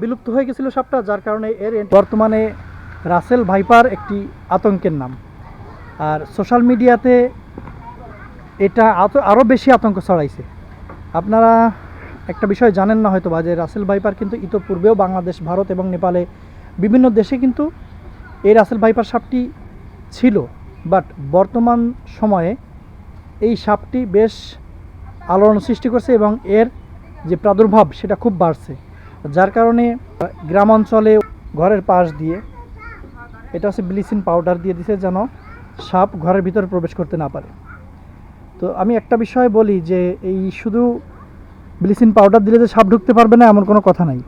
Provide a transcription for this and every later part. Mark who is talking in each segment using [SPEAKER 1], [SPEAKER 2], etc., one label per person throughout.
[SPEAKER 1] বিলুপ্ত হয়ে গেছিল সাপটা, যার কারণে এর বর্তমানে রাসেল ভাইপার একটি আতঙ্কের নাম। আর সোশ্যাল মিডিয়াতে এটা আরও বেশি আতঙ্ক ছড়াইছে। আপনারা একটা বিষয় জানেন না হয়তো বা যে রাসেল ভাইপার কিন্তু ইতোপূর্বেও বাংলাদেশ, ভারত এবং নেপালে বিভিন্ন দেশে কিন্তু এই রাসেল ভাইপার সাপটি ছিল। বাট বর্তমান সময়ে এই সাপটি বেশ আলোড়ন সৃষ্টি করছে এবং এর যে প্রাদুর্ভাব সেটা খুব বাড়ছে। যার কারণে গ্রাম অঞ্চলে ঘরের পাশ দিয়ে, এটা হচ্ছে ব্লিচিং পাউডার দিয়ে দিছে যেন সাপ ঘরের ভিতরে প্রবেশ করতে না পারে। তো আমি একটা বিষয় বলি যে, এই শুধু ব্লিচিং পাউডার দিলে যে সাপ ঢুকতে পারবে না, এমন কোনো কথা নাই।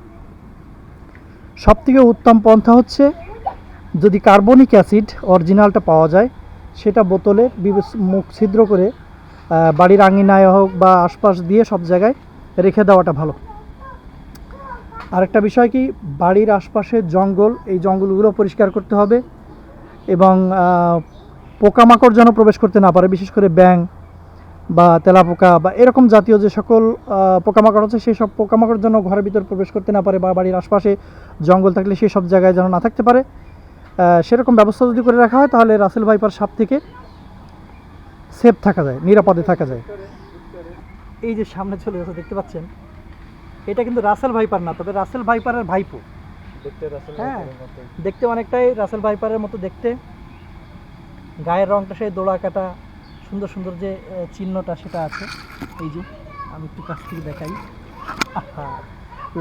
[SPEAKER 1] সব থেকে উত্তম পন্থা হচ্ছে, যদি কার্বনিক অ্যাসিড অরিজিনালটা পাওয়া যায়, সেটা বোতলে মুখ ছিদ্র করে বাড়ির আঙিনায় হোক বা আশপাশ দিয়ে সব জায়গায় রেখে দেওয়াটা ভালো। আরেকটা বিষয় কি, বাড়ির আশপাশের জঙ্গল, এই জঙ্গলগুলো পরিষ্কার করতে হবে এবং পোকামাকড় যেন প্রবেশ করতে না পারে, বিশেষ করে ব্যাং বা তেলাপোকা বা এরকম জাতীয় যে সকল পোকামাকড় আছে, সেই সব পোকামাকড় যেন ঘরের ভিতর প্রবেশ করতে না পারে বা বাড়ির আশপাশে জঙ্গল থাকলে সেই সব জায়গায় যেন না থাকতে পারে। সেরকম ব্যবস্থা যদি করে রাখা হয়, তাহলে রাসেল ভাইপার সাপ থেকে সেফ থাকা যায়, নিরাপদে থাকা যায়। এই যে সামনে চলে যাচ্ছে দেখতে পাচ্ছেন? এটা কিন্তু রাসেল ভাইপার না তবে রাসেল ভাইপারের ভাইপো।
[SPEAKER 2] দেখতে
[SPEAKER 1] হ্যাঁ। দেখতে অনেকটাই রাসেল ভাইপারের মতো দেখতে। গায়ের রংটা সেই দোড়া কাটা সুন্দর সুন্দর যে চিহ্নটা সেটা আছে। এই যে আমি একটু কাছ থেকে দেখাই।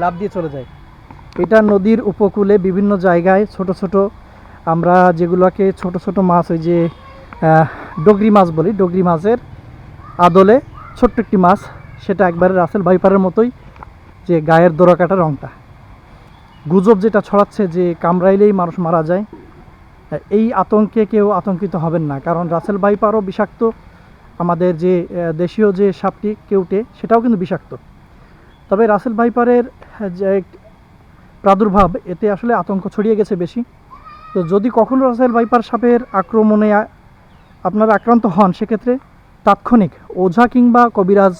[SPEAKER 1] লাভ দিয়ে চলে যায় এটা নদীর উপকূলে বিভিন্ন জায়গায় ছোট ছোট আমরা যেগুলোকে ছোট ছোট মাছ ওই যে ডগরি মাছ বলি ডগরি মাছের আদলে ছোট্ট একটি মাছ। সেটা একবারে রাসেল ভাইপারের মতোই যে গায়ের দোড়া কাটা রংটা। গুজব যেটা ছড়াচ্ছে যে কামড়াইলেই মানুষ মারা যায়, এই আতঙ্কে কেউ আতঙ্কিত হবেন না। কারণ রাসেল ভাইপারও বিষাক্ত, আমাদের যে দেশীয় যে সাপটি কেউটে, সেটাও কিন্তু বিষাক্ত। তবে রাসেল ভাইপারের যে প্রাদুর্ভাব, এতে আসলে আতঙ্ক ছড়িয়ে গেছে বেশি। তো যদি কখনও রাসেল ভাইপার সাপের আক্রমণে আপনারা আক্রান্ত হন, সেক্ষেত্রে তাৎক্ষণিক ওঝা কিংবা কবিরাজ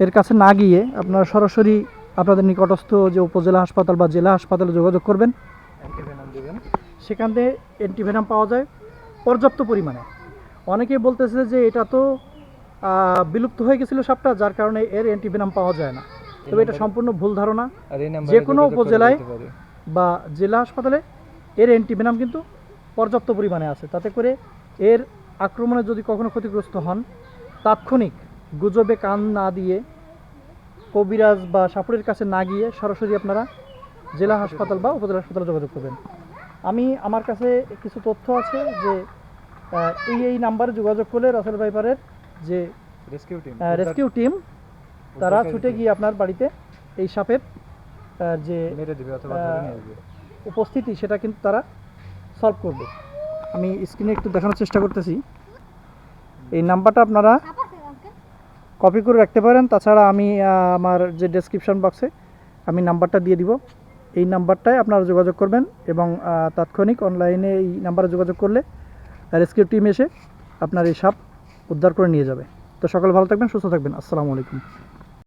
[SPEAKER 1] এর কাছে না গিয়ে আপনারা সরাসরি আপনাদের নিকটস্থ যে উপজেলা হাসপাতাল বা জেলা হাসপাতালে যোগাযোগ করবেন। সেখান থেকে অ্যান্টিভেনাম পাওয়া যায় পর্যাপ্ত পরিমাণে। অনেকেই বলতেছে যে এটা তো বিলুপ্ত হয়ে গেছিল সাপটা যার কারণে এর অ্যান্টিভেনাম পাওয়া যায় না। তবে এটা সম্পূর্ণ ভুল ধারণা। যে কোনো উপজেলায় বা জেলা হাসপাতালে এর অ্যান্টিভেনাম কিন্তু পর্যাপ্ত পরিমাণে আছে। তাতে করে এর আক্রমণে যদি কখনো ক্ষতিগ্রস্ত হন তাৎক্ষণিক গুজবে কান না দিয়ে কবিরাজ বা সাপুরের কাছে না গিয়ে সরাসরি আপনারা জেলা হাসপাতাল বা উপজেলা হাসপাতালে যোগাযোগ করবেন। আমি আমার কাছে কিছু তথ্য আছে যে এই এই নাম্বারে যোগাযোগ করলে রাসেল ভাইপারের যে
[SPEAKER 2] রেস্কিউ টিম
[SPEAKER 1] রেস্কিউ টিম তারা ছুটে গিয়ে আপনার বাড়িতে এই সাপের যে
[SPEAKER 2] মেরে দিবে অথবা ধরে নিয়ে আসবে
[SPEAKER 1] উপস্থিতি সেটা কিন্তু তারা সলভ করবে। আমি স্ক্রিনে একটু দেখানোর চেষ্টা করতেছি। এই নাম্বারটা আপনারা কপি করে রাখতে পারেন। তাছাড়া আমি আমার যে ডেসক্রিপশন বক্সে আমি নাম্বারটা দিয়ে দিব। এই নাম্বারটায় আপনারা যোগাযোগ করবেন এবং তাৎক্ষণিক অনলাইনে এই নাম্বারে যোগাযোগ করলে রেস্কিউ টিম এসে আপনার এই সাপ উদ্ধার করে নিয়ে যাবে। তো সকলে ভালো থাকবেন, সুস্থ থাকবেন। আসসালামু আলাইকুম।